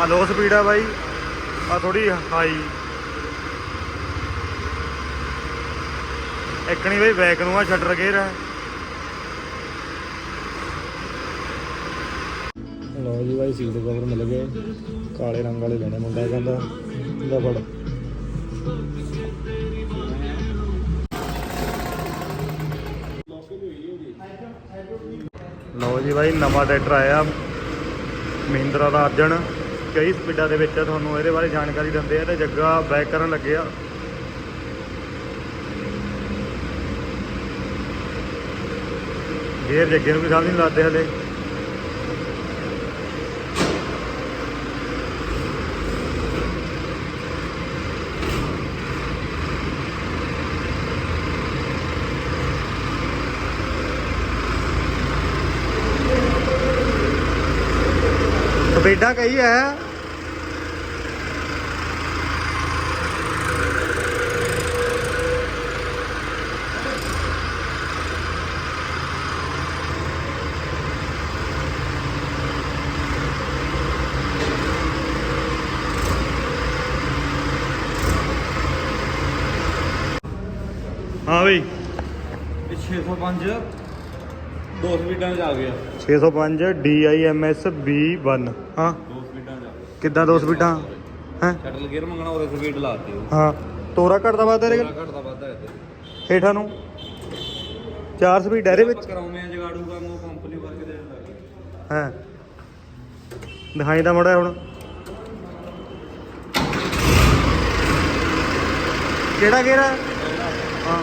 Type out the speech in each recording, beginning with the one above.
ਆ low speed ਆ ਬਾਈ। ਆ ਥੋੜੀ ਹਾਈ ਇੱਕਣੀ ਬਾਈ ਬੈਕ ਨੂੰ ਆ ਸ਼ਟਰ ਗੇਅਰ ਆ। ਲੋ ਜੀ ਬਾਈ ਸੀਟ ਕਵਰ ਮਿਲ ਗਏ। ਕਾਲੇ ਰੰਗ ਵਾਲੇ ਲੈਣੇ ਮੁੰਡਾ ਕਹਿੰਦਾ। ਲੈ ਫੜ। ਲਓ ਜੀ ਬਾਈ ਨਵਾਂ ਟਰੈਕਟਰ ਆਇਆ। ਮਹਿੰਦਰਾ ਦਾ ਅਰਜਨ। ਕਈ ਸਪੀਡਾਂ ਦੇ ਵਿੱਚ ਆ, ਤੁਹਾਨੂੰ ਇਹਦੇ ਬਾਰੇ ਜਾਣਕਾਰੀ ਦਿੰਦੇ ਆ ਤੇ ਜੱਗਾ ਬੈਕ ਕਰਨ ਲੱਗੇ ਆ। ਗੇਅਰ ਜੱਗੇ ਨੂੰ ਵੀ ਸਮਝ ਨਹੀਂ ਲੱਗਦੇ ਹਲੇ। ਸਪੀਡਾਂ ਕਈ ਹੈ। ਹਾਂ ਬਈ। ਇਹ 605 ਦੋ ਸਪੀਡਾਂ 'ਚ ਆ ਗਿਆ। 605 DIMS B1 ਹਾਂ। ਦੋ ਸਪੀਡਾਂ 'ਚ ਆ ਗਿਆ। ਕਿੱਦਾਂ ਦੋ ਸਪੀਡਾਂ? ਹੈ? ਸ਼ਟਲ ਗੇਅਰ ਮੰਗਣਾ ਉਹਦੇ ਸਪੀਡ ਲਾਤੀ ਉਹ। ਹਾਂ। ਤੋਰਾ ਘਟਦਾ ਵਾ ਤੇਰੇ ਥੋੜਾ ਘਟਦਾ ਵੱਧਦਾ ਇੱਥੇ ਹੇਠਾਂ ਨੂੰ। ਚਾਰ ਸਪੀਡ ਇਹਦੇ ਵਿੱਚ। ਕਰਾਉਵੇਂ ਜਗਾੜੂਗਾ ਨੂੰ ਕੰਪਨੀ ਵਰਗੇ ਦੇ ਲੱਗੇ ਹੈ। ਦਿਖਾਈ ਤਾਂ ਮੜਾ ਹੁਣ। ਕਿਹੜਾ ਗੇਰਾ ਹਾਂ।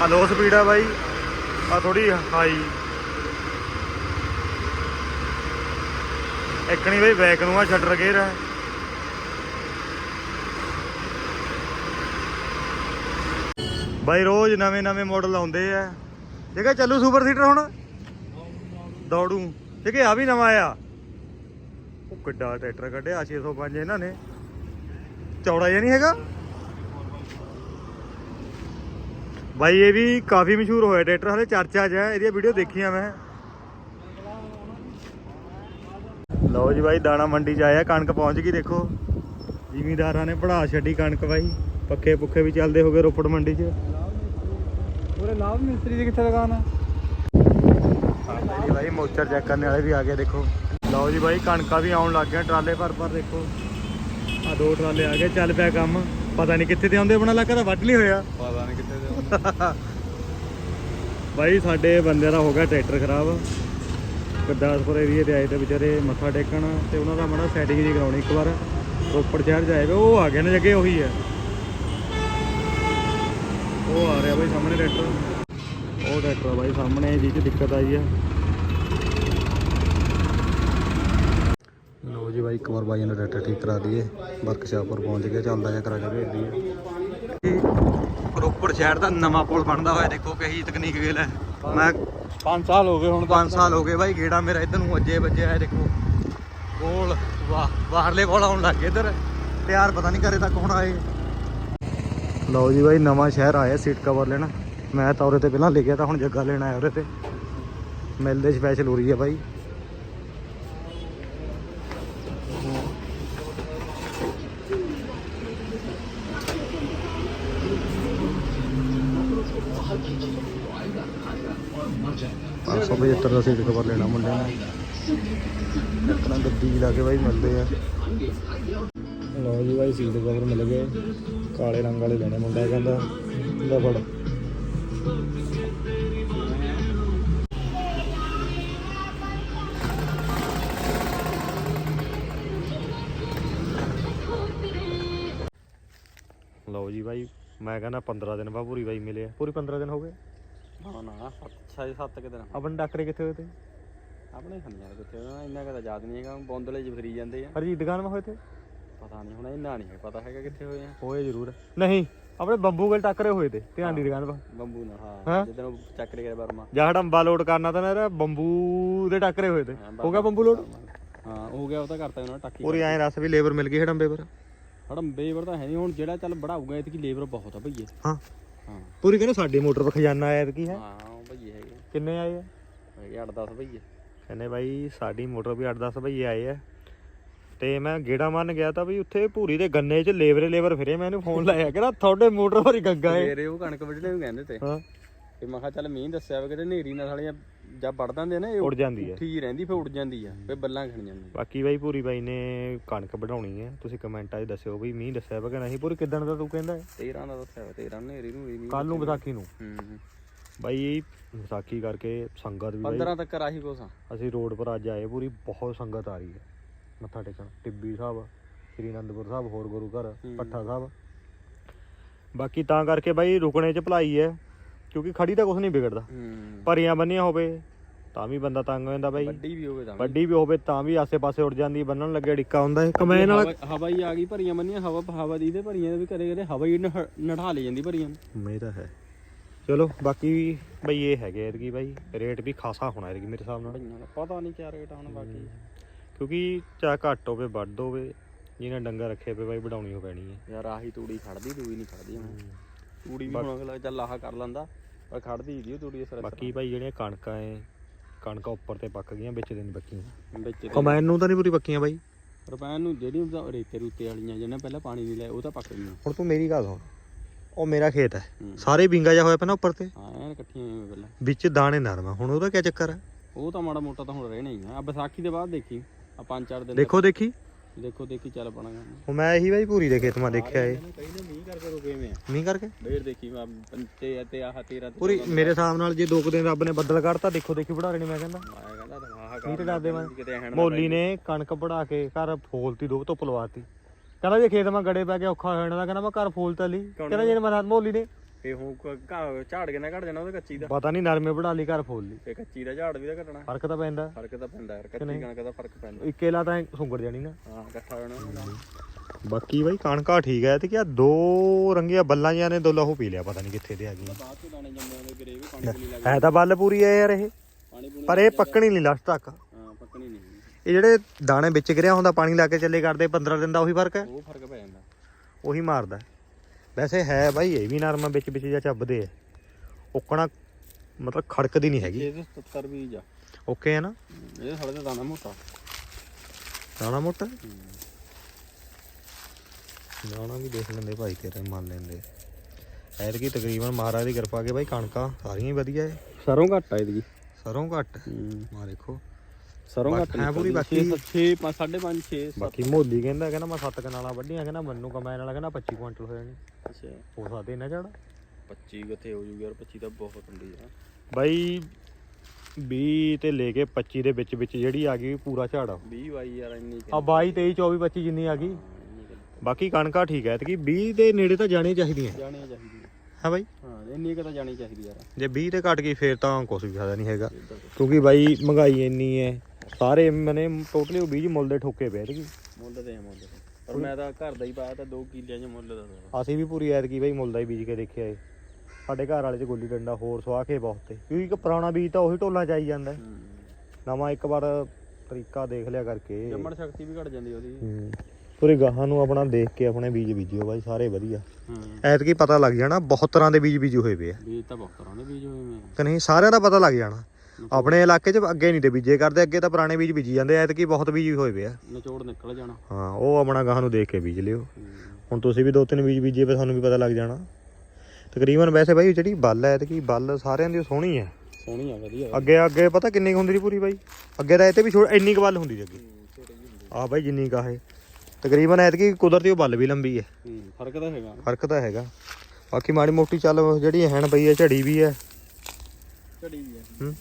ਆ ਲੋ ਸਪੀਡ ਆ ਬਾਈ। ਆ ਥੋੜੀ ਹਾਈ ਇੱਕਣੀ ਬਾਈ ਬੈਕ ਨੂੰ ਆ ਸ਼ਟਰ ਗੇਅਰ ਆ। ਬਾਈ ਰੋਜ਼ ਨਵੇਂ ਨਵੇਂ ਮਾਡਲ ਆਉਂਦੇ ਆ। ਦੇਖਿਆ ਚੱਲੂ ਸੁਪਰ ਸੀਟਰ ਹੁਣ। ਦੌੜੂ। ਦੇਖੇ ਆ ਵੀ ਨਵਾਂ ਆ। ਉਹ ਕਿੱਡਾ ਟਰੈਕਟਰ ਕੱਢਿਆ 605 ਇਹਨਾਂ ਨੇ। ਚੌੜਾ ਜਿਹਾ ਨਹੀਂ ਹੈਗਾ? ਬਾਈ ਇਹ ਵੀ ਕਾਫੀ ਮਸ਼ਹੂਰ ਹੋਇਆ ਟਰੈਕਟਰ ਹਲੇ ਚਰਚਾ 'ਚ ਹੈ ਇਹਦੀਆਂ ਵੀਡੀਓ ਦੇਖੀਆਂ ਮੈਂ। ਲਓ ਜੀ ਬਾਈ ਦਾਣਾ ਮੰਡੀ 'ਚ ਆਇਆ ਕਣਕ ਪਹੁੰਚ ਗਈ ਦੇਖੋ। ਜ਼ਿਮੀਦਾਰਾਂ ਨੇ ਪੜਾ ਛੱਡੀ ਕਣਕ ਬਾਈ ਪੱਕੇ ਪੁੱਖੇ ਵੀ ਚੱਲਦੇ ਹੋਗੇ ਰੋਪੜ ਮੰਡੀ 'ਚ। ਪੂਰੇ ਲਾਭ ਮਿਸਤਰੀ ਦੀ ਕਿੱਥੇ ਦੁਕਾਨ ਆ? ਜੀ ਬਾਈ ਮੋਚਰ ਚੈੱਕ ਕਰਨ ਵਾਲੇ ਵੀ ਆ ਗਏ ਦੇਖੋ। ਲਓ ਜੀ ਬਾਈ ਕਣਕਾਂ ਵੀ ਆਉਣ ਲੱਗ ਗਿਆ ਟਰਾਲੇ ਭਰ ਭਰ ਦੇਖੋ। ਆ ਦੋ ਟਰਾਲੇ ਆ ਗਏ ਚੱਲ ਪਿਆ ਕੰਮ। ਪਤਾ ਨਹੀਂ ਕਿੱਥੇ ਤੇ ਆਉਂਦੇ ਆਪਣਾ ਇਲਾਕਾ ਤਾਂ ਵੱਢ ਨਹੀਂ ਹੋਇਆ। ਪਤਾ ਨਹੀਂ ਕਿੱਥੇ ਦੇ ਬਾਈ ਸਾਡੇ ਬੰਦੇ ਦਾ ਹੋ ਗਿਆ ਟਰੈਕਟਰ ਖਰਾਬ। ਗੁਰਦਾਸਪੁਰ ਏਰੀਏ ਤੇ ਆਏ ਤੇ ਵਿਚਾਰੇ ਮੱਥਾ ਟੇਕਣ ਤੇ ਉਹਨਾਂ ਦਾ ਮੜਾ ਸੈਟਿੰਗ ਜੀ ਕਰਾਉਣੀ ਇੱਕ ਵਾਰ। ਰੋਪੜ ਸ਼ਹਿਰ ਜਾਏ ਵੇ ਉਹ ਆ ਗਏ ਨੇ ਜੱਗੇ ਉਹੀ ਹੈ। ਉਹ ਆ ਰਿਹਾ ਬਾਈ ਸਾਹਮਣੇ ਟਰੈਕਟਰ। ਉਹ ਟਰੈਕਟਰ ਬਾਈ ਸਾਹਮਣੇ ਜੀ ਚ ਦਿੱਕਤ ਆਈ ਹੈ ਲਓ ਜੀ ਬਾਈ ਇੱਕ ਵਾਰ ਬਾਈ ਨੇ ਟਰੈਕਟਰ ਠੀਕ ਕਰਾ ਦਈਏ। ਵਰਕਸ਼ਾਪ ਪਰ ਪਹੁੰਚ ਗਿਆ ਚੱਲਦਾ ਜਾਂ ਕਰਾ ਕੇ ਭੇਜ ਦਈਏ। ਰੋਪੜ ਸ਼ਹਿਰ ਦਾ ਨਵਾਂ ਪੁਲ ਬਣਦਾ ਹੋਇਆ ਦੇਖੋ ਕਹੀ ਤਕਨੀਕ ਗੇਲ ਹੈ। ਮੈਂ 5 ਸਾਲ ਹੋ ਗਏ ਹੁਣ 5 ਸਾਲ ਹੋ ਗਏ ਬਾਈ ਗੇੜਾ ਮੇਰਾ ਇਧਰ ਨੂੰ ਅੱਜੇ ਵੱਜਿਆ ਹੈ ਦੇਖੋ। ਗੋਲ ਵਾਹ ਬਾਹਰਲੇ ਕੋਲ ਆਉਣ ਲੱਗ ਇਧਰ। ਤਿਆਰ ਪਤਾ ਨਹੀਂ ਘਰੇ ਤੱਕ ਹੁਣ ਆਏ। ਲਓ ਜੀ ਬਾਈ ਨਵਾਂ ਸ਼ਹਿਰ ਆਇਆ ਸੀਟ ਕਵਰ ਲੈਣ। ਮੈਂ ਤਾਂ ਉਰੇ ਤੇ ਪਹਿਲਾਂ ਲਿਖਿਆ ਤਾਂ ਹੁਣ ਜੱਗਾ ਲੈਣ ਆਇਆ ਉਰੇ ਤੇ। ਮਿਲਦੇ ਸਪੈਸ਼ਲ ਹੋ ਰਹੀ ਹੈ ਬਾਈ। ਪੰਜ ਸੌ ਪਝੱਤਰ ਦਾ ਸੀਟ ਕਵਰ ਲੈਣਾ ਮੁੰਡਿਆਂ ਨੇ। ਇਤਨਾ ਗੱਡੀ ਲਾ ਕੇ ਬਾਈ ਮਿਲਦੇ ਆ। ਲਓ ਜੀ ਬਾਈ ਸੀਟ ਕਵਰ ਮਿਲ ਗਏ। ਕਾਲੇ ਰੰਗ ਵਾਲੇ ਲੈਣੇ ਮੁੰਡਾ ਕਹਿੰਦਾ। ਲੈ ਫੜ ਲਓ ਜੀ ਬਾਈ, ਮੈਂ ਕਹਿੰਦਾ 15 ਦਿਨ ਬਾਅਦ ਪੂਰੀ ਬਾਈ ਮਿਲਿਆ ਪੂਰੀ 15 ਦਿਨ ਹੋ ਗਏ? ਨਾ। ਨਾ 6 7 ਕਿ ਦਿਨ ਆਪਣੇ ਡਾਕਰੇ ਕਿੱਥੇ ਹੋਏ ਤੇ ਆਪਣੇ ਖੰਡਿਆ ਕਿੱਥੇ ਹੋਣਾ ਇੰਨਾ ਕਦਾ ਯਾਦ ਨਹੀਂ ਹੈਗਾ ਬੌਂਦਲੇ ਚ ਫਰੀ ਜਾਂਦੇ ਆ। ਹਰਜੀਤ ਦੁਕਾਨ ਮੈਂ ਹੋਏ ਤੇ ਪਤਾ ਨਹੀਂ ਹੁਣ ਇੰਨਾ ਨਹੀਂ ਪਤਾ ਹੈਗਾ ਕਿੱਥੇ ਹੋਏ ਆ। ਹੋਏ ਜ਼ਰੂਰ। ਨਹੀਂ ਆਪਣੇ ਬੰਬੂ ਗਲ ਟੱਕਰੇ ਹੋਏ ਤੇ ਧਿਆਨ ਦੀ ਦੁਕਾਨ 'ਪਾ ਬੰਬੂ ਨਾ ਹੈਂ? ਜਦੋਂ ਚੱਕਰੇ ਗਿਆ ਬਰਮਾ ਜਾਂ ਅੰਬਾ ਲੋਡ ਕਰਨਾ ਤਾਂ ਨਾ ਬੰਬੂ ਦੇ ਟੱਕਰੇ ਹੋਏ ਤੇ। ਹਾਂ, ਗਿਆ ਬੰਬੂ ਲੋਡ? ਹਾਂ ਹੋ ਗਿਆ ਉਹ ਤਾਂ ਕਰਤਾ ਉਹਨਾਂ ਟਾਕੀ ਪੂਰੀ ਐਂ ਰਸ ਵੀ ਲੇਬਰ ਮਿਲ ਗਈ ਹੜੰਬੇ ਪਰ। ਹੜੰਬੇ ਵਰ ਤਾਂ ਹੈ ਨਹੀਂ ਹੁਣ ਜਿਹੜਾ ਚੱਲ ਬੜਾਊਗਾ ਇਤਕੀ ਲੇਬਰ ਬਹੁਤ ਆ ਭਈਏ। ਹਾਂ। ਹਾਂ ਪੂਰੀ ਕਹਿੰਦੇ ਸਾਡੀ ਮੋਟਰ 'ਤੇ ਖਜ਼ਾਨਾ ਆਇਆ ਕੀ ਹੈ। ਹਾਂ ਉਹ ਭਈਏ ਹੈਗੇ ਕਿੰਨੇ ਆਏ ਆ? ਹੈਗੇ 8-10 ਭਈਏ। ਕਹਿੰਦੇ ਬਾਈ ਸਾਡੀ ਮੋਟਰ ਵੀ 8-10 ਭਈਏ ਆਏ ਆ। ਤੇ ਮੈਂ ਗੇੜਾ ਮੰਨ ਗਿਆ ਤਾਂ ਵੀ ਉੱਥੇ ਭੂਰੀ ਦੇ ਗੰਨੇ 'ਚ ਲੇਬਰੇ ਲੇਬਰ ਫਿਰੇ ਮੈਂ ਇਹਨੂੰ ਫੋਨ ਲਾਇਆ ਕਹਿੰਦਾ ਤੁਹਾਡੇ ਮੋਟਰ ਭਰੀ ਗੰਗਾ ਏ। ਫੇਰ ਉਹ ਕਣਕ ਵੱਢਣੇ ਨੂੰ ਕਹਿੰਦੇ ਤੇ। ਹਾਂ। ਤੇ ਮੈਂ ਕਿਹਾ ਚੱਲ ਮੀਂਹ ਦੱਸਿਆ ਵਾ ਕਿਤੇ ਨੇਰੀ ਨਾਲ ਸਾਲੀਆਂ ਜਦ ਵੜ ਦਿੰਦੇ ਨੇ ਇਹ ਉੜ ਜਾਂਦੀ ਹੈ ਉੱਠੀ ਰਹਿੰਦੀ ਫੇ ਉੱਡ ਜਾਂਦੀ ਆ ਫੇ ਬੱਲਾਂ ਖਣ ਜਾਂਦੀਆਂ ਬਾਕੀ ਬਾਈ ਪੂਰੀ ਬਾਈ ਨੇ ਕਣਕ ਵਢਾਉਣੀ ਹੈ ਤੁਸੀਂ ਕਮੈਂਟਾਂ 'ਚ ਦੱਸਿਓ ਵੀ ਮੀਂਹ ਦੱਸਿਆ ਵਾ ਕਿ ਨਹੀਂ। ਪੂਰੀ ਕਿਦਣ ਦਾ ਤੂੰ ਕਹਿੰਦਾ 13 ਦਾ ਦੱਸਿਆ ਵਾ 13 ਨੇਰੀ ਨੂੰ ਮੀਂਹ ਕੱਲ ਨੂੰ ਵਿਸਾਖੀ ਨੂੰ। ਹੂੰ ਹੂੰ। ਬਾਈ ਵਿਸਾਖੀ ਕਰਕੇ ਸੰਗਤ ਵੀ ਬਾਈ 15 ਤੱਕ ਆਹੀ ਕੋਸਾ ਅਸੀਂ ਰੋਡ ਪਰ ਅੱਜ ਆਏ ਪੂਰੀ ਬਹੁਤ ਸੰਗਤ ਆ ਰਹੀ ਹੈ ਮੱਥਾ ਟੇਕਣ ਟਿੱਬੀ ਸਾਹਿਬ ਸ੍ਰੀ ਅਨੰਦਪੁਰ ਸਾਹਿਬ ਹੋਰ ਗੁਰੂ ਘਰ ਹੂੰ। ਪੱਠਾ ਸਾਹਿਬ। ਬਾਕੀ ਤਾਂ ਕਰਕੇ ਬਾਈ ਰੁਕਣੇ 'ਚ ਭਲਾਈ ਹੈ ਕਿਉਂਕਿ ਖੜੀ ਤਾਂ ਕੁਝ ਨਹੀਂ ਵਿਗੜਦਾ। ਹੂੰ। ਭਰੀਆਂ ਬੰਨੀਆਂ ਹੋਵੇ ਤਾਂ ਵੀ ਬੰਦਾ ਤੰਗ ਹੋ ਜਾਂਦਾ ਬਾਈ। ਵੱਡੀ ਵੀ ਹੋਵੇ ਤਾਂ ਵੱਡੀ ਵੀ ਹੋਵੇ ਤਾਂ ਵੀ ਆਸੇ-ਪਾਸੇ ਉੱਡ ਜਾਂਦੀ ਬੰਨਣ ਲੱਗੇ ਡਿੱਕਾ ਹੁੰਦਾ ਹੈ ਕਮੈਨ ਵਾਲਾ ਹਵਾ- ਹਵਾ ਹੀ ਆ ਗਈ ਭਰੀਆਂ ਬੰਨੀਆਂ ਹਵਾ ਹਵਾ ਦੀ ਤੇ ਭਰੀਆਂ ਵੀ ਕਰੇ ਕਰੇ ਹਵਾ ਹੀ ਨਹ- ਨਠਾ ਲਈ ਜਾਂਦੀ ਭਰੀਆਂ ਨੂੰ। ਮੇਰਾ ਹੈ। ਚਲੋ ਬਾਕੀ ਬਈ ਇਹ ਹੈਗੇ ਐਤਕੀ ਬਾਈ ਰੇਟ ਵੀ ਖਾਸਾ ਹੋਣਾ ਐਤਕੀ ਮੇਰੇ ਹਿਸਾਬ ਨਾਲ। ਭਰੀਆਂ ਦਾ ਪਤਾ ਨਹੀਂ ਕਿਆ ਰੇਟ ਹੁਣ ਬਾਕੀ। ਕਿਉਂਕਿ ਚਾਹ ਘੱਟ ਹੋਵੇ ਵੱਧ ਹੋਵੇ ਜਿਹਨੇ ਡੰਗਰ ਰੱਖੇ ਪਏ ਬਾਈ ਵਡਾਉਣੀ ਹੋ ਪੈਣੀ ਹੈ ਯਾਰ ਆਹੀ ਤੂੜੀ ਖੜਦੀ ਦੂਈ ਨਹੀਂ ਖੜਦੀ ਹੁਣ। ਤੂੜੀ ਵੀ ਹੁਣ ਅਗਲਾ ਚੱਲ ਆਹ ਕਰ ਲੈਂਦਾ। ਪਰ ਖੜਦੀ ਦੀ ਉਹ ਤੂੜੀ ਅਸਰ ਬਾਕੀ ਭਾਈ ਜਿਹੜੀਆਂ ਕਣਕਾਂ ਐ ਕਣਕਾਂ ਉੱਪਰ ਤੇ ਪੱਕ ਗਈਆਂ ਵਿੱਚ ਦੇ ਨਹੀਂ ਪੱਕੀਆਂ। ਵਿੱਚ ਕਮੈਨ ਨੂੰ ਤਾਂ ਨਹੀਂ ਪੂਰੀ ਪੱਕੀਆਂ ਬਾਈ। ਰੁਪਏ ਨੂੰ ਜਿਹੜੀ ਉਹ ਰੇਤੇ ਰੂਤੇ ਵਾਲੀਆਂ ਜਿਹਨਾਂ ਪਹਿਲਾਂ ਪਾਣੀ ਨਹੀਂ ਲਾਇਆ ਉਹ ਤਾਂ ਪੱਕ ਗਈਆਂ। ਹੁਣ ਤੂੰ ਮੇਰੀ ਗੱਲ ਸੁਣ। ਉਹ ਮੇਰਾ ਖੇਤ ਹੈ। ਹੂੰ। ਸਾਰੇ ਬਿੰਗਾ ਜਾ ਹੋਇਆ ਪਿਆ ਨਾ ਉੱਪਰ ਤੇ। ਹਾਂ ਐਨ ਇਕੱਠੀਆਂ ਹੋਈਆਂ ਪਹਿਲਾਂ। ਵਿੱਚ ਦਾਣੇ ਨਰਮ ਆ। ਹੁਣ ਉਹਦਾ ਕੀ ਚੱਕਰ ਹੈ? ਉਹ ਤਾਂ ਮਾੜਾ ਮੋਟਾ ਤਾਂ ਹੁਣ ਰਹਿਣਾ ਹੀ ਆ। ਆਹ ਵਿਸਾਖੀ ਦੇ ਬਾਅਦ ਦੇਖੀ। ਆ ਪੰਜ ਚਾਰ ਦਿਨ ਦੇਖੋ ਦੇਖੀ। ਦੇਖੋ ਦੇਖੀ ਚੱਲ ਪਣਾਗਾ ਹੁਣ ਮੈਂ ਇਹੀ ਬਾਈ ਪੂਰੀ ਦੇ ਖੇਤ ਮਾ ਦੇਖਿਆ ਏ। ਕਈ ਨੇ ਮੀਂਹ ਕਰਕੇ ਰੁਕੇ ਵੇਂ ਮੀਂਹ ਕਰਕੇ? ਫੇਰ ਦੇਖੀ ਮੈਂ ਪੰਤੇ ਤੇ ਆਹ ਤੇਰਾ ਤੇ ਪੂਰੀ ਮੇਰੇ ਹਿਸਾਬ ਨਾਲ ਜੇ ਦੋ ਕੁ ਦਿਨ ਰੱਬ ਨੇ ਬੱਦਲ ਕੱਢਤਾ ਦੇਖੋ ਦੇਖੀ ਵੜਾ ਰਹੇ ਨੇ ਮੈਂ ਕਹਿੰਦਾ। ਮੈਂ ਕਹਿੰਦਾ ਤਾਂ ਆਹ ਮੀਂਹ ਤੇ ਡਰਦੇ ਮੈਂ। ਹੈਣ ਮੋਲੀ ਨੇ ਕਣਕ ਵੜਾ ਕੇ ਘਰ ਫੋਲਤੀ ਦੋ ਧੁੱਪ ਲਵਾਤੀ ਕਹਿੰਦਾ ਜੇ ਖੇਤ ਮਾ ਗੜੇ ਪੈ ਕੇ ਔਖਾ ਹੋ ਜਾਣਾ ਕਹਿੰਦਾ ਮੈਂ ਘਰ ਫੋਲਤਾ ਲਈ। ਕਹਿੰਦਾ ਜੇ ਮੈਂ ਮੋਲੀ ਨੇ। ਫੇ ਹੁਣ ਕ- ਘਾਹ ਝਾੜ ਕਿੰਨਾ ਘਟ ਜਾਣਾ ਉਹਦੇ ਕੱਚੀ ਦਾ? ਪਤਾ ਨਹੀਂ ਨਰਮੇ ਵੜਾ ਲਈ ਘਰ ਫੋਲ ਲਈ ਫੇ ਕੱਚੀ ਦਾ ਝਾੜ ਵੀ ਤਾਂ ਘਟਣਾ। ਫ਼ਰਕ ਤਾਂ ਪੈਂਦਾ। ਫ਼ਰਕ ਤਾਂ ਪੈਂਦਾ ਯਾਰ ਕੱਚੀ ਕਣਕ ਦਾ ਫ਼ਰਕ ਪੈਂਦਾ। ਇੱਕੇਲਾ ਤਾਂ ਸੁੰਗੜ ਜਾਣੀ ਨਾ। ਹਾਂ ਇਕੱਠਾ ਹੋ ਜਾਣਾ ਬਾਕੀ ਬਾਈ ਕਣਕਾ ਠੀਕ ਹੈ ਤੇ ਕਿਆ ਦੋ ਰੰਗੀਆਂ ਬੱਲਾਂ ਜਿਹਾ ਨੇ ਦੋ ਲਹੂ ਪੀ ਲਿਆ ਪਤਾ ਨਹੀਂ ਕਿੱਥੇ ਦੇ ਆ ਗਈਆਂ। ਬਾਅਦ ਚ ਦਾਣੇ ਜੰਮੇ ਹੋਏ ਗਰੇ ਵੀ ਪਾਣੀ ਪੂਣੀ ਲੱਗ ਹੈ ਤਾਂ ਬੱਲ ਪੂਰੀ ਹੈ ਯਾਰ ਇਹ। ਪਾਣੀ ਪੂਣੀ ਪਰ ਇਹ ਪੱਕਣੀ ਨਹੀਂ ਲਾਸਟ ਤੱਕ। ਹਾਂ ਪੱਕਣੀ ਨਹੀਂ ਇਹ ਜਿਹੜੇ ਦਾਣੇ ਵਿੱਚ ਗਿਰਿਆ ਹੁੰਦਾ ਪਾਣੀ ਲਾ ਕੇ ਚੱਲੇ ਕਰਦੇ 15 ਦਿਨ ਦਾ ਉਹੀ ਫ਼ਰਕ ਹੈ? ਉਹ ਫ਼ਰਕ ਪੈ ਜਾਂਦਾ। ਉਹੀ ਮਾਰਦਾ। ਵੈਸੇ ਹੈ ਬਾਈ ਇਹ ਵੀ ਨਰਮਾ ਵਿੱਚ ਵਿੱਚ ਜਾਂ ਚੱਬਦੇ ਆ। ਉਕਣਾ ਮਤਲਬ ਖੜਕਦੀ ਨਹੀਂ ਹੈਗੀ। 670 ਵੀ ਜਾ ਓਕੇ ਹੈ ਨਾ? ਇਹ ਸਾਡੇ ਦਾ ਦਾਣਾ ਮੋਟਾ। ਦਾਣਾ ਮੋਟਾ? ਦਾਣਾ ਵੀ ਦੇਖ ਲੈਂਦੇ ਭਾਈ ਤੇਰੇ ਮੰਨ ਲੈਂਦੇ। ਐਤਕੀ ਤਕਰੀਬਨ ਮਹਾਰਾਜ ਦੀ ਕਿਰਪਾ ਕੇ ਬਾਈ ਕਣਕਾਂ ਸਾਰੀਆਂ ਹੀ ਵਧੀਆ ਹੈ ਸਰੋਂ ਘੱਟ ਆ ਇਹਦੀ। ਸਰੋਂ ਘੱਟ? ਮਾ ਦੇਖੋ। ਸਰੋਂ ਘੱਟ ਹੈ ਪੂਰੀ ਬਾਕੀ- 6 5 5.5 6 ਬਾਕੀ ਮੋਲੀ ਕਹਿੰਦਾ ਕਹਿੰਦਾ ਮੈਂ ਸੱਤ ਕਨਾਲਾਂ ਵੱਢੀਆਂ ਕਹਿੰਦਾ ਮੈਨੂੰ ਕਮਾਇਣ ਵਾਲਾ ਕਹਿੰਦਾ 25 ਕੁਇੰਟਲ ਹੋ ਜਾਣੀ। ਅੱਛਾ। ਹੋ ਸਕਦੇ ਨਾ ਝੜ 25 ਕਿੱਥੇ ਹੋ ਜੂਗਾ ਯਾਰ 25 ਤਾਂ ਬਹੁਤ ਹੁੰਦੀ ਆ। ਬਾਈ 20 ਤੇ ਲੈ ਕੇ 25 ਦੇ ਵਿੱਚ ਵਿੱਚ ਜਿਹੜੀ ਆ ਗਈ ਪੂਰਾ ਝਾੜ। ਆ 20 ਵਾਈ ਯਾਰ ਇੰਨੀ ਆ 22 23 24 25 ਜਿੰਨੀ ਆ ਗਈ। ਬਾਕੀ ਕਣਕਾਂ ਠੀਕ ਹੈ ਤੇ 20 ਦੇ ਨੇੜੇ ਤਾਂ ਜਾਣੀ ਚਾਹੀਦੀਆਂ ਜਾਣੀ ਚਾਹੀਦੀ ਆ। ਹੈ ਬਾਈ। ਹਾਂ ਇੰਨੀ ਕੁ ਤਾਂ ਜਾਣੀ ਚਾਹੀਦੀ ਯਾਰ। ਜੇ 20 ਤੇ ਘਟ ਗਈ ਫੇਰ ਤਾਂ ਕੁਝ ਵੀ ਫਾਇਦਾ ਨਹੀਂ ਹੈਗਾ। ਕਿਉਂਕਿ ਬਾਈ ਮਹਿੰਗਾਈ ਇੰਨੀ ਹੈ। ਸਾਰੇ ਮਨੇ ਟੋਟਲੀ ਉਹ ਬੀਜ ਮੁੱਲ ਦੇ ਠੋਕੇ ਪਏ ਤੇ ਮੁੱਲ ਤੇ ਆ ਮੁੱਲ ਤੇ ਪਰ ਮੈਂ ਤਾਂ ਘਰ ਦਾ ਹੀ ਪਾਇਆ ਤਾਂ 2 ਕਿੱਲਿਆਂ 'ਚ ਮੁੱਲ ਦਾ ਤਾ। ਅਸੀਂ ਵੀ ਪੂਰੀ ਐਤਕੀ ਬਾਈ ਮੁੱਲ ਦਾ ਹੀ ਬੀਜ ਕੇ ਦੇਖਿਆ ਏ। ਸਾਡੇ ਘਰ ਵਾਲੇ ਚ ਗੁੱਲੀ ਡੰਡਾ ਹੋਰ ਸਵਾਹ ਕੇ ਬਹੁਤ ਤੇ ਕਿਉਂਕਿ ਇੱਕ ਪੁਰਾਣਾ ਬੀਜ ਤਾਂ ਉਹੀ ਢੋਲਾਂ ਚ ਆਈ ਜਾਂਦਾ ਹੈ। ਨਵਾਂ ਇੱਕ ਵਾਰ ਤਰੀਕਾ ਦੇਖ ਲਿਆ ਕਰਕੇ। ਜੰਮਣ ਸ਼ਕਤੀ ਵੀ ਘਟ ਜਾਂਦੀ ਉਹਦੀ। ਹੂੰ। ਪੂਰੀ ਗਾਹਾਂ ਨੂੰ ਆਪਣਾ ਦੇਖ ਕੇ ਆਪਣੇ ਬੀਜ ਬੀਜਿਓ ਬਾਈ ਸਾਰੇ ਵਧੀਆ। ਹਾਂ। ਐਤਕੀ ਪਤਾ ਲੱਗ ਜਾਣਾ ਬਹੁਤ ਤਰ੍ਹਾਂ ਦੇ ਬੀਜ ਬੀਜੇ ਹੋਏ ਪਏ ਆ। ਬੀਜ ਤਾਂ ਬਹੁਤ ਤਰ੍ਹਾਂ ਦੇ ਬੀਜ ਹੋਏ ਮੈਂ ਕਿ ਨਹੀਂ ਸਾਰਿਆਂ ਦਾ ਪਤਾ ਲੱਗ ਜਾਣਾ। ਆਪਣੇ ਇਲਾਕੇ 'ਚ ਅੱਗੇ ਨਹੀਂ ਤੇ ਬੀਜੇ ਕਰਦੇ ਅੱਗੇ ਤਾਂ ਪੁਰਾਣੇ ਬੀਜ ਬੀਜੀ ਜਾਂਦੇ ਐਤਕੀ ਬਹੁਤ ਬੀਜ ਹੋਏ ਪਏ ਆ। ਨਿਚੋੜ ਨਿਕਲ ਜਾਣਾ। ਹਾਂ ਉਹ ਆਪਣਾ ਗਾਹਾਂ ਨੂੰ ਦੇਖ ਕੇ ਬੀਜ ਲਿਓ। ਹੁਣ ਤੁਸੀਂ ਵੀ ਦੋ ਤਿੰਨ ਬੀਜ ਬੀਜੇ ਪਏ ਤੁਹਾਨੂੰ ਵੀ ਪਤਾ ਲੱਗ ਜਾਣਾ। ਤਕਰੀਬਨ ਵੈਸੇ ਬਾਈ ਜਿਹੜੀ ਬੱਲ ਹੈ ਐਤਕੀ ਬੱਲ ਸਾਰਿਆਂ ਦੀ ਸੋਹਣੀ ਹੈ ਸੋਹਣੀ ਆ ਵਧੀਆ। ਅੱਗੇ ਅੱਗੇ ਪਤਾ ਕਿੰਨੀ ਹੁੰਦੀ ਸੀ ਪੂਰੀ ਬਾਈ? ਅੱਗੇ ਤਾਂ ਇਹ ਤੇ ਵੀ ਛੋੜ ਇੰਨੀ ਕੁ ਬੱਲ ਹੁੰਦੀ ਸੀ ਅੱਗੇ। ਆ ਬਾਈ ਜਿੰਨੀ ਕਾ ਹੈ ਤਕਰੀਬਨ ਐਤਕੀ ਕੁਦਰਤੀ ਉਹ ਬੱਲ ਵੀ ਲੰਬੀ ਹੈ ਫ਼ਰਕ ਤਾਂ ਹੈਗਾ। ਫ਼ਰਕ ਤਾਂ ਹੈਗਾ। ਬਾਕੀ ਮਾੜੀ ਮੋਟੀ ਚੱਲ ਜਿਹੜੀ ਹੈਣ ਪਈ ਹੈ ਝੜੀ ਵੀ ਹੈ ਝੜੀ ਵੀ ਹੂੰ।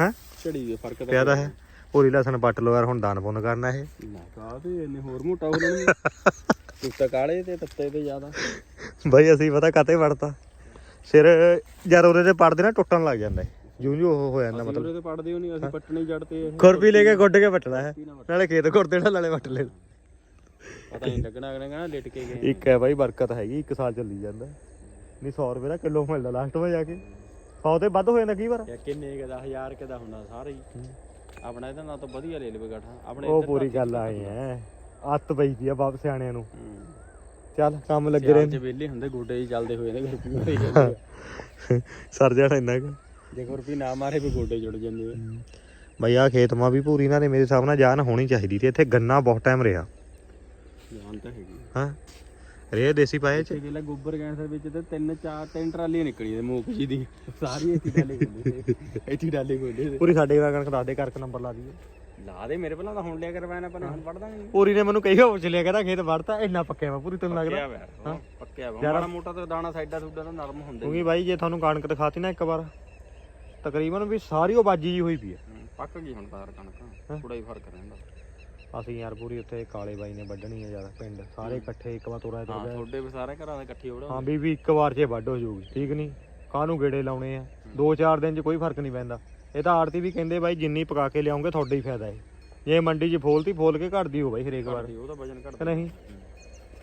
ਹੈ? ਝੜੀ ਵੀ ਆ, ਫ਼ਰਕ ਤਾਂ ਪਿਆ ਤਾਂ ਹੈ। ਪੂਰੀ ਲਸਣ ਪੱਟ ਲੋ ਯਾਰ ਹੁਣ ਦਾਨ ਪੁੰਨ ਕਰਨਾ ਇਹ। ਨਾ ਕਾ ਤੇ ਇਹਨੇ ਹੋਰ ਮੋਟਾ ਹੋ ਜਾਣਾ ਤੂੰ ਤਾਂ ਕਾਲੇ ਤੇ ਤੱਤੇ ਤੇ ਜ਼ਿਆਦਾ। ਬਾਈ ਅਸੀਂ ਪਤਾ ਕਾਤੇ ਵੜਤਾ। ਸਿਰ ਜਦ ਉਹਦੇ ਤੇ ਪੜਦੇ ਨਾ ਟੁੱਟਣ ਲੱਗ ਜਾਂਦਾ ਜੂ ਜੂ ਉਹ ਹੋ ਜਾਂਦਾ ਮਤਲਬ। ਉਹਦੇ ਤੇ ਪੜਦੇ ਹੋ ਨਹੀਂ ਅਸੀਂ ਪੱਟਣੇ ਜੜ ਤੇ ਇਹ। ਖੁਰਪੀ ਲੈ ਕੇ ਗੁੱਡ ਕੇ ਵੱਟਣਾ ਹੈ। ਨਾਲੇ ਖੇਤ ਘੁਰਦੇ ਨਾਲ ਨਾਲੇ ਵੱਟ ਲੈ। ਪਤਾ ਨਹੀਂ ਲੱਗਣਾ ਅਗਲੇ ਕਹਿੰਦਾ ਲਿਟ ਕੇ ਗਏ। ਇੱਕ ਹੈ ਬਾਈ ਬਰਕਤ ਹੈਗੀ ਇੱਕ ਸਾਲ ਚੱਲੀ ਜਾਂਦਾ। ਨਹੀਂ 100 ਰੁਪਏ ਦਾ ਕਿਲੋ ਮਿਲਦਾ ਲਾਸਟ ਵਿੱਚ ਜਾ ਕੇ। 100 ਤੇ ਵੱਧ ਹੋ ਜਾਂਦਾ ਕਈ ਵਾਰ। ਯਾ ਕਿੰਨੇ ਕੁ ਦਾ ਹਜ਼ਾਰ ਕੁ ਦਾ ਹੁੰਦਾ ਸਾਰਾ ਹੀ। ਆਪਣਾ ਇਹਦਾ ਨਾਲ ਤਾਂ ਵਧੀਆ ਲੈ ਲਵੇ ਗਾਠਾ ਆਪਣੇ ਉਹ ਪੂਰੀ ਗੱਲ ਆਈ ਐ ਅੱਤ ਪਈ ਦੀ ਆ ਬਾਪ ਸਿਆਣਿਆਂ ਨੂੰ। ਚੱਲ ਕੰਮ ਲੱਗੇ ਰਹਿੰਦੇ ਚ ਵਿਹਲੇ ਹੁੰਦੇ ਗੋਡੇ ਹੀ ਚੱਲਦੇ ਹੋਏ ਨੇ। ਗੁਰਪੀ। ਸਰ ਜਾਣਾ ਇੰਨਾ ਕੁ। ਜੇ ਗੁਰਪੀ ਨਾ ਮਾਰੇ ਵੀ ਗੋਡੇ ਜੁੜ ਜਾਂਦੇ ਆ। ਬਾਈ ਆ ਖੇਤ ਮਾ ਵੀ ਪੂਰੀ ਇਹਨਾਂ ਨੇ ਮੇਰੇ ਹਿਸਾਬ ਨਾਲ ਜਾਨ ਹੋਣੀ ਚਾਹੀਦੀ ਤੇ ਇੱਥੇ ਗੰਨਾ ਬਹੁਤ ਟਾਈਮ ਰਿਹਾ। ਜਾਨ ਤਾਂ ਹੈਗੀ ਹਾਂ। ਰੇ ਦੇਸੀ ਪਾਏ ਚ? ਕਿਲਾ ਗੋਬਰ ਕੈਂਸਰ ਵਿੱਚ ਤੇ ਤਿੰਨ ਚਾਰ ਤਿੰਨ ਟਰਾਲੀਆਂ ਨਿਕਲੀਆਂ ਤੇ ਮੂਕ ਜੀ ਦੀ। ਸਾਰੀ ਇੱਥੇ ਡਾਲੇ ਖੋਲੇ ਇੱਥੇ ਡਾਲੇ ਖੋਲੇ ਤੇ। ਪੂਰੀ ਸਾਡੇ ਦਾ ਕਣਕ ਦੱਸ ਦੇ ਕਰਕ ਨੰਬਰ ਲਾ ਦਈਏ। ਲਾ ਦੇ ਮੇਰੇ ਪਹਿਲਾਂ ਤਾਂ ਹੁਣ ਲਿਆ ਕਰਵਾਇਆ ਨਾ ਪਰ ਹੁਣ ਵੜ ਦਾਂਗੇ। ਪੂਰੀ ਨੇ ਮੈਨੂੰ ਕਹੀ ਹੋ ਲਿਆ ਕਹਿੰਦਾ ਖੇਤ ਵੜਤਾ ਇੰਨਾ ਪੱਕਿਆ ਵਾ ਪੂਰੀ ਤੈਨੂੰ ਲੱਗਦਾ? ਵਾ ਪੱਕਿਆ ਵਾ। ਮਾੜਾ ਮੋਟਾ ਤੇ ਦਾਣਾ ਸਾਈਡਾਂ ਸੁੱਡਾ ਤਾਂ ਨਰਮ ਹੁੰਦੇ ਕਿਉਂਕਿ ਬਾਈ ਜੇ ਤੁਹਾਨੂੰ ਕਣਕ ਦਿਖਾਤੀ ਨਾ ਇੱਕ ਵਾਰ ਤਕਰੀਬਨ ਵੀ ਸਾਰੀ ਉਹ ਬਾਜੀ ਜੀ ਹੋਈ ਪਈ ਹੈ। ਹੂੰ, ਪੱਕ ਗਈ ਹੁਣ ਤਾਰ ਕਣਕ। ਥੋੜਾ ਹੀ ਫ਼ਰਕ ਰਹਿੰਦਾ। ਅਸੀਂ ਯਾਰ ਪੂਰੀ ਉੱਥੇ ਕਾਲੇ ਬਾਈ ਨੇ ਵੱਢਣੀ ਹੈ ਯਾਰ ਪਿੰਡ ਸਾਰੇ ਇਕੱਠੇ ਇੱਕ ਵਾਰ ਤੋਰਾ ਹਾਂ ਤੁਰ ਗਏ ਤੁਹਾਡੇ ਵੀ ਸਾਰੇ ਘਰਾਂ ਦੇ ਇਕੱਠੇ ਹਾਂ ਵੀ ਵੀ ਇੱਕ ਵਾਰ 'ਚ ਵੱਢ ਹੋ ਜਾਊਗੀ ਠੀਕ ਨਹੀਂ ਕਾਹਨੂੰ ਗੇੜੇ ਲਾਉਣੇ ਆ? ਦੋ ਚਾਰ ਦਿਨ 'ਚ ਕੋਈ ਫ਼ਰਕ ਨਹੀਂ ਪੈਂਦਾ। ਇਹ ਤਾਂ ਆੜਤੀ ਵੀ ਕਹਿੰਦੇ ਬਾਈ ਜਿੰਨੀ ਪਕਾ ਕੇ ਲਿਆਉਂਗੇ ਤੁਹਾਡਾ ਹੀ ਫਾਇਦਾ ਹੈ ਜੇ ਮੰਡੀ 'ਚ ਫੋਲਤੀ ਫੋਲ ਕੇ ਘਟਦੀ ਹੋ ਬਾਈ ਹਰੇਕ ਵਾਰ। ਉਹਦਾ ਵਜਨ ਕਿ ਘਟਦਾ ਨਹੀਂ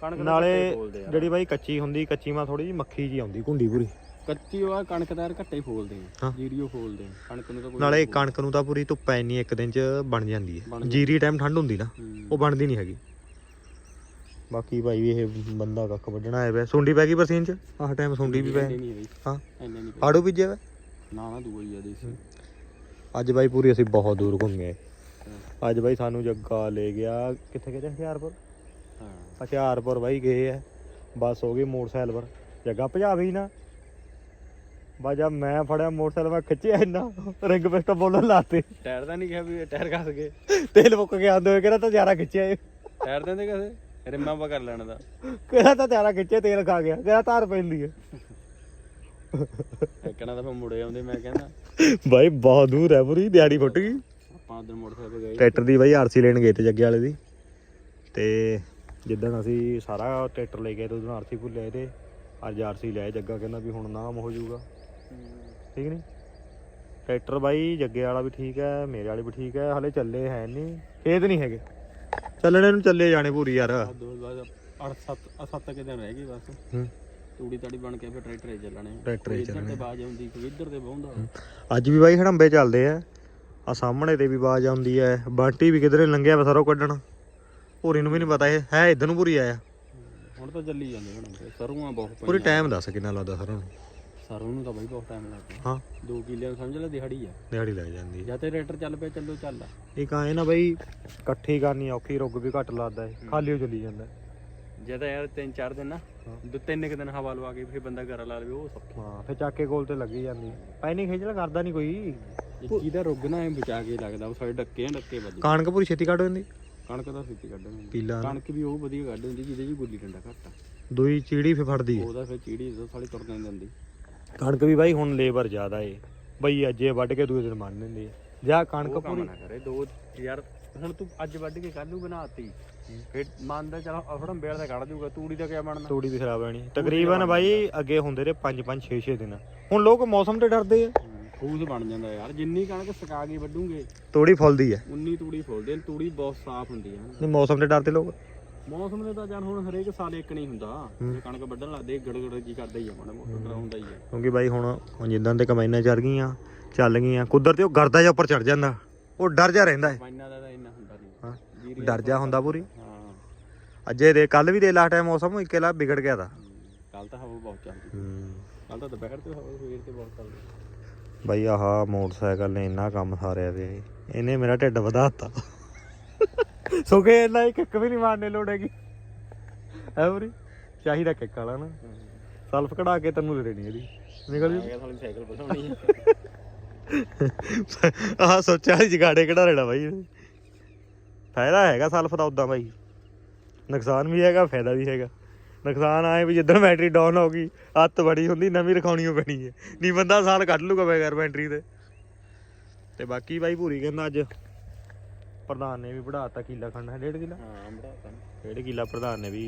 ਕਣਕ ਦਾ ਨਾਲੇ ਆ। ਜਿਹੜੀ ਬਾਈ ਕੱਚੀ ਹੁੰਦੀ ਕੱਚੀ ਮਾ ਥੋੜੀ ਜਿਹੀ ਮੱਖੀ ਜੀ ਆਉਂਦੀ ਘੁੰਡੀ ਪੂਰੀ। ਕੱਚੀ ਉਹ ਆ ਕਣਕ ਦਾ ਯਾਰ ਘੱਟੇ ਹੀ ਫੋਲਦੇ ਹਾਂ। ਆ ਜੀਰੀਓ ਫੋਲਦੇ ਆ ਕਣਕ ਨੂੰ ਤਾਂ ਕੋਈ ਨਾਲੇ ਕਣਕ ਨੂੰ ਤਾਂ ਪੂਰੀ ਧੁੱਪ ਇੰਨੀ ਇੱਕ ਦਿਨ 'ਚ ਬਣ ਜਾਂਦੀ ਬਣ ਹੈ ਜੀਰੀ ਟਾਈਮ ਠੰਡ ਹੁੰਦੀ ਨਾ ਹੂੰ। ਉਹ ਬਣਦੀ ਨਹੀਂ ਹੈਗੀ। ਬਾਕੀ ਭਾਈ ਵੀ ਇਹ ਬੰਦਾ ਕੱਖ ਵੱਢਣਾ ਆਇਆ ਪਿਆ ਸੁੰਡੀ ਪੈ ਗਈ ਬਰਸੀਨ 'ਚ? ਆਹ ਟਾਈਮ ਸੁੰਡੀ ਵੀ ਪੈ ਨਹੀਂ ਬਈ ਹਾਂ। ਨਹੀਂ ਆੜੂ ਬੀਜਿਆ ਵਾ? ਨਾ ਨਾ ਦੂਆ ਹੀ ਆ ਦੇਸੀ। ਅੱਜ ਬਾਈ ਪੂਰੀ ਅਸੀਂ ਬਹੁਤ ਦੂਰ ਘੁੰਮੇ ਅੱਜ ਬਾਈ ਸਾਨੂੰ ਜੱਗਾ ਲੈ ਗਿਆ ਕਿੱਥੇ ਗਏ ਤੇ ਹਥਿਆਰਪੁਰ ਹਾਂ। ਹਥਿਆਰਪੁਰ ਬਾਈ ਗਏ ਆ। ਬੱਸ ਹੋ ਗਈ ਮੋਟਰਸਾਈਕਲ ਪਰ। ਜੱਗਾ ਭਜਾਵੇ ਹੀ ਨਾ। ਬਾਜਾ ਮੈਂ ਫੜਿਆ ਮੋਟਰਸਾਈਕਲ ਮੈਂ ਖਿੱਚਿਆ ਇੰਨਾ ਰਿੰਗ ਪਿਸਟਲ ਬੋਲਣ ਲਾਤੇ। ਟਾਇਰ ਦਾ ਨਹੀਂ ਕਿਹਾ ਵੀ ਟਾਇਰ ਘਸ ਗਏ। ਤੇਲ ਮੁੱਕ ਗਿਆ ਆਂਦੇ ਹੋਏ ਕਿਹੜਾ ਤਾਂ ਜ਼ਿਆਦਾ ਖਿੱਚਿਆ ਏ ਟਾਇਰ ਦਿੰਦੇ ਕਿਸੇ? ਰਿਮਾਂ ਪਾ ਕਰ ਲੈਣ ਦਾ। ਕਿਹੜਾ ਤਾਂ ਜ਼ਿਆਦਾ ਖਿੱਚਿਆ ਤੇਲ ਖਾ ਗਿਆ ਕਿਹੜਾ ਧਾਰ ਪੈਂਦੀ ਹੈ ਇੱਕਣਾ ਤਾਂ ਫਿਰ ਮੁੜੇ ਆਉਂਦੇ ਮੈਂ ਕਹਿੰਦਾ। ਬਾਈ ਬਹੁਤ ਦੂਰ ਹੈ ਪੂਰੀ ਦਿਹਾੜੀ ਫੁੱਟ ਗਈ। ਆਪਾਂ ਉਧਰ ਮੋਟਰਸਾਈਕਲ ਗਏ। ਟਰੈਕਟਰ ਦੀ ਬਾਈ ਆਰਸੀ ਲੈਣ ਗਏ ਤੇ ਜੱਗੇ ਵਾਲੇ ਦੀ। ਤੇ ਜਿੱਦਣ ਅਸੀਂ ਸਾਰਾ ਟਰੈਕਟਰ ਲੈ ਗਏ ਤੇ ਉਦੋਂ ਆਰਸੀ ਭੁੱਲ ਤੇ ਅੱਜ ਆਰਸੀ ਲਿਆ ਜੱਗਾ ਕਹਿੰਦਾ ਵੀ ਹੁਣ ਨਾਮ ਹੋ ਜਾਊਗਾ। ਠੀਕ ਨਹੀਂ? ਟਰੈਕਟਰ ਬਾਈ ਜੱਗੇ ਵਾਲਾ ਵੀ ਠੀਕ ਹੈ ਮੇਰੇ ਵਾਲੇ ਵੀ ਠੀਕ ਹੈ ਹਲੇ ਚੱਲੇ ਹੈ ਨਹੀਂ ਖੇਤ ਨਹੀਂ ਹੈਗੇ। ਚੱਲਣੇ ਨੂੰ ਚੱਲੇ ਜਾਣੇ ਪੂਰੀ ਯਾਰ। ਆ ਦੋ ਬਾਅਦ 8 7 7 ਕਿ ਦਿਨ ਰਹਿ ਗਏ ਬਸ। ਹੂੰ। ਤੂੜੀ ਤਾੜੀ ਬਣ ਕੇ ਫਿਰ ਟਰੈਕਟਰ ਹੀ ਚੱਲਣੇ। ਟਰੈਕਟਰ ਹੀ ਇੱਧਰ ਤੇ ਬਾਜ ਆਉਂਦੀ ਕੋਈ ਇੱਧਰ ਤੇ ਬਹੁੰਦਾ ਅੱਜ ਵੀ ਬਾਈ ਹੜੰਬੇ ਚੱਲਦੇ ਆ। ਆ ਸਾਹਮਣੇ ਤੇ ਵੀ ਆਵਾਜ਼ ਆਉਂਦੀ ਹੈ। ਬਾਂਟੀ ਵੀ ਕਿਧਰੇ ਲੰਘਿਆ ਵਾ ਸਰੋਂ ਕੱਢਣ। ਪੂਰੀ ਨੂੰ ਵੀ ਨਹੀਂ ਪਤਾ ਇਹ ਹੈ ਇਧਰ ਨੂੰ ਪੂਰੀ ਆਇਆ। ਹੁਣ ਤਾਂ ਚੱਲੀ ਜਾਂਦੇ ਹੁਣ ਤੇ ਸਰੂਆਂ ਬਹੁਤ ਪੂਰੀ ਟਾਈਮ ਦੱਸ ਕਿੰਨਾ ਲੱਗਦਾ ਸਰੋਂ ਨੂੰ। ਸਰੋਂ ਨੂੰ ਤਾਂ ਬਾਈ ਬਹੁਤ ਟਾਈਮ ਲੱਗਦਾ ਹਾਂ। 2 ਕਿੱਲਿਆਂ ਨੂੰ ਸਮਝ ਲੈ ਦਿਹਾੜੀ ਆ। ਦਿਹਾੜੀ ਲੱਗ ਜਾਂਦੀ ਹੈ ਜਾਂ ਤੇ ਟਰੈਕਟਰ ਚੱਲ ਪਿਆ ਚੱਲੋ ਚੱਲ ਇੱਕ ਆਏ ਨਾ ਬਾਈ ਇਕੱਠੀ ਕਰਨੀ ਔਖੀ ਰੁੱਗ ਵੀ ਘੱਟ ਲੱਗਦਾ ਹੈ। ਖਾਲੀ ਹੋ ਚੱਲੀ ਜਾਂਦਾ ਹੈ। ਜੇ ਤਾਂ ਯਾਰ ਤਿੰਨ ਚਾਰ ਦਿਨ ਨਾ ਦੋ ਤਿੰਨ ਕੁ ਦਿਨ ਹਵਾ ਲਵਾ ਕੇ ਫਿਰ ਬੰਦਾ ਘਰ ਲਾ ਲਵੇ ਉਹ ਸੌਖਾ। ਹਾਂ ਫਿਰ ਚੱਕ ਕੇ ਕੋਲ ਤੇ ਲੱਗੀ ਜਾਂਦੀ ਪੈਣੀ ਖੇਚਲ ਕਰਦਾ ਨਹੀਂ ਕੋਈ। ਇੱਕ ਜਿਹਦਾ ਰੁੱਗ ਨਾ ਇਹ ਬਚਾ ਕੇ ਲੱਗਦਾ ਉਹ ਸਾਡੇ ਡੱਕੇ ਆ ਡੱਕੇ ਵੱਜ ਕਾਣਕ ਪੂਰੀ ਛੇਤੀ ਕੱਢ ਦਿੰਦੀ? ਕਣਕ ਦਾ ਸਿੱਟੀ ਕੱਢਣੀ ਪੀਲਾ ਕਣਕ ਵੀ ਉਹ ਵਧੀਆ ਕੱਢ ਹੁੰਦੀ ਜਿਹਦੇ ਚ ਗੁੱਲੀ ਡੰਡਾ ਘੱਟ ਆ। ਦੂਈ ਚੀੜੀ ਫੇ ਫੜਦੀ ਹੈ ਉਹਦਾ ਫਿਰ ਚੀੜੀ ਜਦੋਂ ਸਾਲੀ ਤੁਰ ਨਹੀਂ ਦਿੰਦੀ। ਕਣਕ ਵੀ ਬਾਈ ਹੁਣ ਲੇਬਰ ਜ਼ਿਆਦਾ ਏ। ਬਈ ਅੱਜੇ ਵੱਢ ਕੇ ਦੂਏ ਦਿਨ ਮੰਨ ਲੈਂਦੇ ਆ। ਜਾਂ ਕਣਕ ਉਹ ਕੰਮ ਪੂਰੀ ਨਾ ਕਰੇ ਦੋ ਯਾਰ ਹੁਣ ਤੂੰ ਅੱਜ ਵੱਢ ਕੇ ਕੱਲ ਨੂੰ ਬਣਾਤੀ। ਫਿਰ ਮੰਨਦਾ ਚਲ ਅਫੜਮ ਬੇੜ ਦਾ ਕੱਢ ਦੂਗਾ ਤੂੜੀ ਦਾ ਕਿਆ ਬਣਨਾ? ਤੂੜੀ ਵੀ ਖਰਾਬ ਆਣੀ ਤਕਰੀਬਨ ਬਾਈ ਅੱਗੇ ਹੁੰਦੇ ਰਹੇ 5 5 6 6 ਦਿਨ। ਹੁਣ ਲੋਕ ਮੌਸਮ ਤੇ ਡਰਦੇ ਆ। ਫੂਸ ਬਣ ਜਾਂਦਾ ਯਾਰ। ਜਿੰਨੀ ਕਣਕ ਸਕਾ ਕੇ ਵੱਢੂਗੇ ਤੂੜੀ ਫੁੱਲਦੀ ਹੈ ਉਨੀ ਤੂੜੀ ਫੁੱਲਦੇ ਨੇ ਤੂੜੀ ਬਹੁਤ ਸਾਫ਼ ਹੁੰਦੀ ਆ। ਨਹੀਂ ਮੌਸਮ ਤੇ ਡਰਦੇ ਲੋਕ। ਮੌਸਮ ਦੇ ਤਾਂ ਜਾਨ ਹੁਣ ਹਰੇਕ ਸਾਲ ਇੱਕ ਨਹੀਂ ਹੁੰਦਾ। ਜੇ ਕਣਕ ਵੱਢਣ ਲੱਗਦੇ ਗੜਗੜ ਜੀ ਕਰਦਾ ਹੀ ਆ ਮਾੜਾ ਮੋਟਾ ਡਰਾਉਂਦਾ ਹੀ ਆ। ਕਿਉਂਕਿ ਬਾਈ ਹੁਣ ਹੁਣ ਜਿੱਦਾਂ ਤੇ ਕਮਾਈਆਂ ਚੜ ਗਈਆਂ ਚੱਲ ਗਈਆਂ ਕੁਦਰਤੀ ਉਹ ਗਰਦਾ ਜਿਹਾ ਉੱਪਰ ਚੜ ਜਾਂਦਾ। ਉਹ ਡਰ ਜਾ ਰਹਿੰਦਾ ਹੈ ਮਾਇਨਾ ਦਾ ਤਾਂ ਇੰਨਾ ਹੁੰਦਾ ਨਹੀਂ। ਹਾਂ ਡਰ ਜਾ ਹੁੰਦਾ ਪੂਰੀ। ਹਾਂ। ਅੱਜੇ ਦੇ ਕੱਲ ਵੀ ਦੇ ਲਾਸਟ ਟਾਈਮ ਮੌਸਮ ਇੱਕੇਲਾ ਵਿਗੜ ਗਿਆ ਦਾ ਕੱਲ ਤਾਂ ਹਵਾ ਬਹੁਤ ਚੱਲਦੀ। ਕੱਲ ਤਾਂ ਦੁਪਹਿਰ ਤੇ ਹਵਾ ਸਵੇਰ ਤੇ ਬਹੁਤ ਚੱਲਦੀ। ਬਾਈ ਆਹ ਮੋਟਰਸਾਈਕਲ ਨੇ ਇੰਨਾ ਕੰਮ ਸਾਰਿਆ ਵੇ ਇਹਨੇ ਮੇਰਾ ਢਿੱਡ ਵਧਾਤਾ ਸੁਖੇ ਇੰਨਾ ਇੱਕ ਇੱਕ ਵੀ ਨਹੀਂ ਮਾਰਨੇ ਲੋੜੇਗੀ। ਹੈ ਪੂਰੀ ਚਾਹੀਦਾ ਕਿੱਕ ਵਾਲਾ ਨਾ। ਸਲਫ ਕਢਾ ਕੇ ਤੈਨੂੰ ਦੇ ਦੇਣੀ ਇਹਦੀ। ਨਿਕਲ ਕਿਹਾ ਸਾਲੀ ਸਾਈਕਲ ਆਹ ਸੋਚਿਆ ਸੀ ਜਗਾੜੇ ਕਢਾ ਲੈਣਾ ਬਾਈ। ਇਹਨੇ। ਫਾਇਦਾ ਹੈਗਾ ਸਲਫ ਦਾ ਉਦਾਂ ਬਾਈ। ਨੁਕਸਾਨ ਵੀ ਹੈਗਾ ਫਾਇਦਾ ਵੀ ਹੈਗਾ। ਨੁਕਸਾਨ ਆਏ ਵੀ ਜਿੱਦਣ ਬੈਟਰੀ ਡਾਊਨ ਹੋ ਗਈ ਹੱਥ ਬੜੀ ਹੁੰਦੀ ਨਵੀਂ ਰਖਾਉਣੀ ਪੈਣੀ ਹੈ ਨਹੀਂ ਬੰਦਾ ਸਾਲ ਕੱਢ ਲੂਗਾ ਬਗੈਰ ਬੈਟਰੀ ਦੇ। ਤੇ ਬਾਕੀ ਬਾਈ ਭੂਰੀ ਕਹਿੰਦਾ ਅੱਜ। ਪ੍ਰਧਾਨ ਨੇ ਵੀ ਵਧਾਤਾ ਕਿੱਲਾ ਖੰਡ ਹੈ ਡੇਢ ਕਿੱਲਾ? ਹਾਂ ਬੜਾ ਡੇਢ ਕਿੱਲਾ ਪ੍ਰਧਾਨ ਨੇ ਵੀ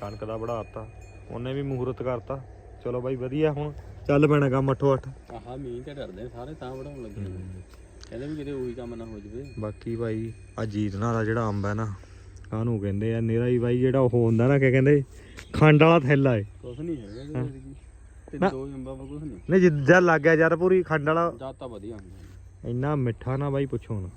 ਕਣਕ ਦਾ ਵਧਾਤਾ ਉਹਨੇ ਵੀ ਮਹੂਰਤ ਕਰਤਾ। ਚਲੋ ਬਾਈ ਵਧੀਆ ਹੁਣ। ਚੱਲ ਪੈਣਾ ਕੰਮ ਅੱਠੋ ਅੱਠ। ਆਹ ਮੀਂਹ ਤੇ ਡਰਦੇ ਸਾਰੇ ਤਾਂ ਵਧਾਉਣ ਲੱਗੇ। ਕਹਿੰਦੇ ਵੀ ਕਿਤੇ ਉਹੀ ਕੰਮ ਨਾ ਹੋ ਜਵੇ। ਬਾਕੀ ਭਾਈ ਆ ਜੀਤਨਾ ਦਾ ਜਿਹੜਾ ਅੰਬ ਹੈ ਨਾ ਕਾਹਨੂੰ ਕਹਿੰਦੇ ਆ? ਨੇਰਾ ਹੀ ਬਾਈ ਜਿਹੜਾ ਉਹ ਹੁੰਦਾ ਨਾ ਕਿ ਕਹਿੰਦੇ? ਖੰਡ ਵਾਲਾ ਥੈਲਾ ਏ। ਕੁਛ ਨਹੀਂ ਹੈਗਾ ਤੇ ਦੋ ਜੰਬਾਂ ਕੁਛ ਨਹੀਂ। ਨਹੀਂ ਜਿੱਦਾਂ ਲੱਗ ਗਿਆ ਯਾਰ ਪੂਰੀ ਖੰਡ ਵਾਲਾ। ਜਾਂ ਤਾਂ ਵਧੀਆ ਹੁੰਦਾ ਇੰਨਾ ਮਿੱਠਾ ਨਾ ਬਾਈ ਪੁੱਛੋ ਨਾ